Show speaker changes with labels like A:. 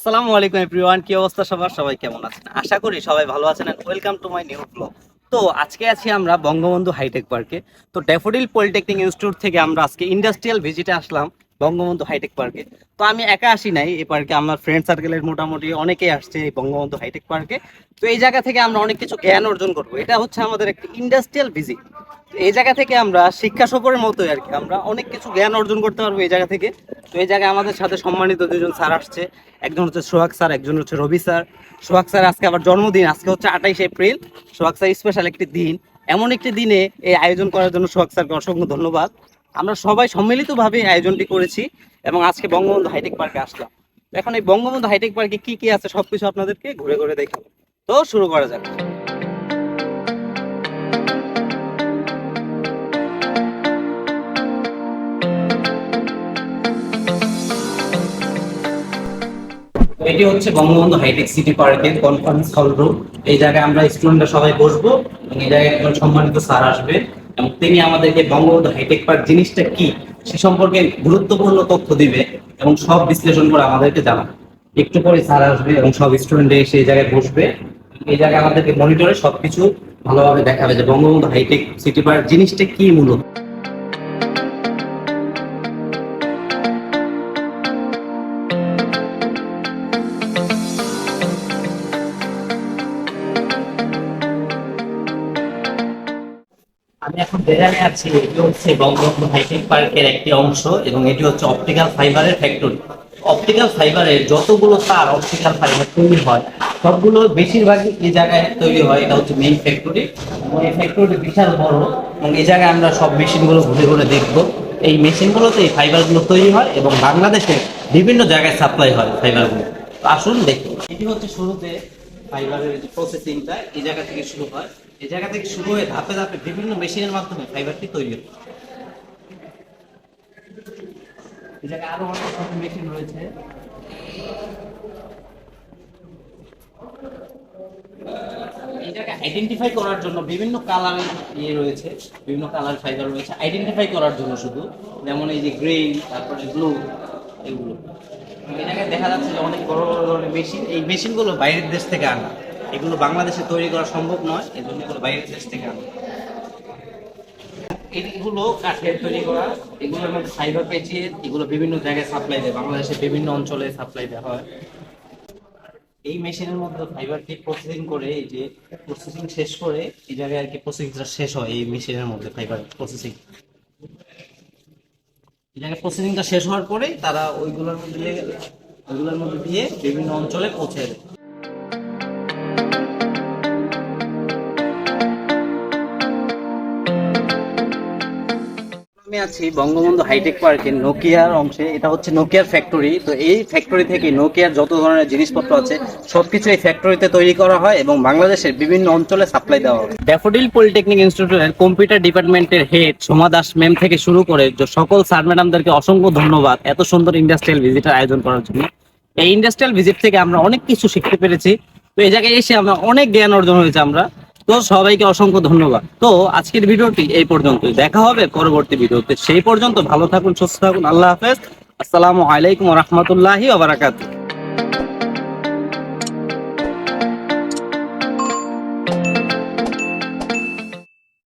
A: আসসালামু আলাইকুম এভরিওয়ান কি অবস্থা সবার? সবাই কেমন আছেন? আশা করি সবাই ভালো আছেন and welcome to my new blog তো আজকে আছি আমরা বঙ্গবন্ধু হাইটেক পার্কে তো ড্যাফোডিল পলিটেকনিক ইনস্টিটিউট থেকে আমরা আজকে ইন্ডাস্ট্রিয়াল ভিজিটে আসলাম বঙ্গবন্ধু হাইটেক পার্কে তো আমি একা আসি নাই এই পার্কে আমার ফ্রেন্ড সার্কেলের মোটামুটি অনেকেই আসছে এই বঙ্গবন্ধু হাইটেক পার্কে তো এই জায়গা থেকে আমরা অনেক কিছু জ্ঞান অর্জন করব। এটা হচ্ছে আমাদের একটি ইন্ডাস্ট্রিয়াল ভিজিট এই জায়গা থেকে আমরা শিক্ষা সফরের মতোই আর কি। আমরা অনেক কিছু জ্ঞান অর্জন করতে পারব এই জায়গা থেকে। তো এই জায়গায় আমাদের সাথে সম্মানিত দুজন স্যার আসছে। একজন হচ্ছে সোহাগ স্যার, একজন হচ্ছে রবি স্যার। সোহাগ স্যার আজকে আবার জন্মদিন, আজকে হচ্ছে আঠাইশ এপ্রিল। সোহাগ স্যার স্পেশাল একটি দিন। এমন একটি দিনে এই আয়োজন করার জন্য সোহাগ স্যারকে অসংখ্য ধন্যবাদ। আমরা সবাই সম্মিলিতভাবে আয়োজনটি করেছি এবং আজকে বঙ্গবন্ধু হাইটেক পার্কে আসলাম। এখন এই বঙ্গবন্ধু হাইটেক পার্কে কি কি আছে সবকিছু আপনাদেরকে ঘুরে ঘুরে দেখাবো। তো শুরু করা যাক। এটি হচ্ছে বঙ্গবন্ধু হাইটেক সিটি পার্কের কনফারেন্স হল রুম এই জায়গায় আমরা স্টুডেন্টরা সবাই বসবো এই জায়গায় একজন সম্মানিত স্যার আসবে এবং তিনি আমাদেরকে বঙ্গবন্ধু হাইটেক পার্ক জিনিসটা কি সে সম্পর্কে গুরুত্বপূর্ণ তথ্য দিবে এবং সব বিশ্লেষণ করে আমাদেরকে জানাবে। একটু পরে স্যার আসবে এবং সব স্টুডেন্ট এসে এই জায়গায় বসবে। এই জায়গায় আমাদেরকে মনিটরে সবকিছু ভালোভাবে দেখাবে যে বঙ্গবন্ধু হাইটেক সিটি পার্ক জিনিসটা কি মূলত। এখন যেখানে আছি, এটি হচ্ছে বঙ্গবন্ধু হাইটেক পার্কের একটি অংশ এবং এটি হচ্ছে অপটিক্যাল ফাইবারের ফ্যাক্টরি। অপটিক্যাল ফাইবারের যতগুলো তার অপটিক্যাল ফাইবার তৈরি হয়, সবগুলো বেশিরভাগই এই জায়গায় তৈরি হয়, এটা হচ্ছে মেইন ফ্যাক্টরি এবং এই ফ্যাক্টরি বিশাল বড়, এবং এই জায়গায় আমরা সব মেশিনগুলো ঘুরে ঘুরে দেখব। এই মেশিনগুলোতে এই ফাইবারগুলো তৈরি হয় এবং বাংলাদেশে বিভিন্ন জায়গায় সাপ্লাই হয় ফাইবারগুলো। আসুন দেখি। এটি হচ্ছে শুরুতে ফাইবারের যে প্রসেসিংটা এই জায়গা থেকে শুরু হয়। এই জায়গা থেকে শুরু হয়ে ধাপে ধাপে বিভিন্ন মেশিনের মাধ্যমে ফাইবারটি তৈরি এই জায়গায় আরও অনেক মেশিন রয়েছে। জায়গায় আইডেন্টিফাই করার জন্য বিভিন্ন ইয়ে রয়েছে, বিভিন্ন কালার ফাইবার রয়েছে। আইডেন্টিফাই করার জন্য শুধু, যেমন এই যে গ্রিন তারপরে ব্লু এগুলো। জায়গায় দেখা যাচ্ছে যে অনেক বড় বড় ধরনের মেশিন এই মেশিনগুলো বাইরের দেশ থেকে আনা। এগুলো বাংলাদেশে তৈরি করা সম্ভব নয় এই জন্য এগুলো বাইরের দেশ থেকে আনা। এগুলো কাঠের তৈরি করা, এগুলোর মধ্যে ফাইবার পেঁচিয়ে এগুলো বিভিন্ন জায়গায় সাপ্লাই দেয়, বাংলাদেশের বিভিন্ন অঞ্চলে সাপ্লাই দেওয়া হয়। এই মেশিনের মধ্যে ফাইবারটি প্রসেসিং করে, এই যে প্রসেসিং শেষ করে, এই জায়গায় আর কি প্রসেসিংটা শেষ হয়, এই মেশিনের মধ্যে ফাইবার প্রসেসিং এই জায়গায় প্রসেসিংটা শেষ হওয়ার পরে তারা ওইগুলোর মধ্যে ওইগুলোর মধ্যে দিয়ে বিভিন্ন অঞ্চলে পৌঁছে দেয়। আমি আছি বঙ্গবন্ধু হাইটেক পার্কের নোকিয়ার অংশে। এটা হচ্ছে নোকিয়ার ফ্যাক্টরি। তো এই ফ্যাক্টরি থেকে নোকিয়ার যত ধরনের জিনিসপত্র আছে, সবকিছু এই ফ্যাক্টরিতে তৈরি করা হয় এবং বাংলাদেশের বিভিন্ন অঞ্চলে সাপ্লাই দেওয়া হয়। ড্যাফোডিল পলিটেকনিক ইনস্টিটিউটের কম্পিউটার ডিপার্টমেন্টের হেড সোমা দাস ম্যাম থেকে শুরু করে সকল স্যার ম্যাডামদেরকে অসংখ্য ধন্যবাদ এত সুন্দর ইন্ডাস্ট্রিয়াল ভিজিটের আয়োজন করার জন্য। এই ইন্ডাস্ট্রিয়াল ভিজিট থেকে আমরা অনেক কিছু শিখতে পেরেছি। তো এই জায়গায় এসে আমরা অনেক জ্ঞান অর্জন হয়েছে আমরা। তো সবাইকে অসংখ্য ধন্যবাদ। তো আজকের ভিডিওটি এই পর্যন্তই। দেখা হবে পরবর্তী ভিডিওতে। সেই পর্যন্ত ভালো থাকুন, সুস্থ থাকুন। আল্লাহ হাফেজ। আসসালামু আলাইকুম রহমতুল্লাহি ওবারাকাতুহ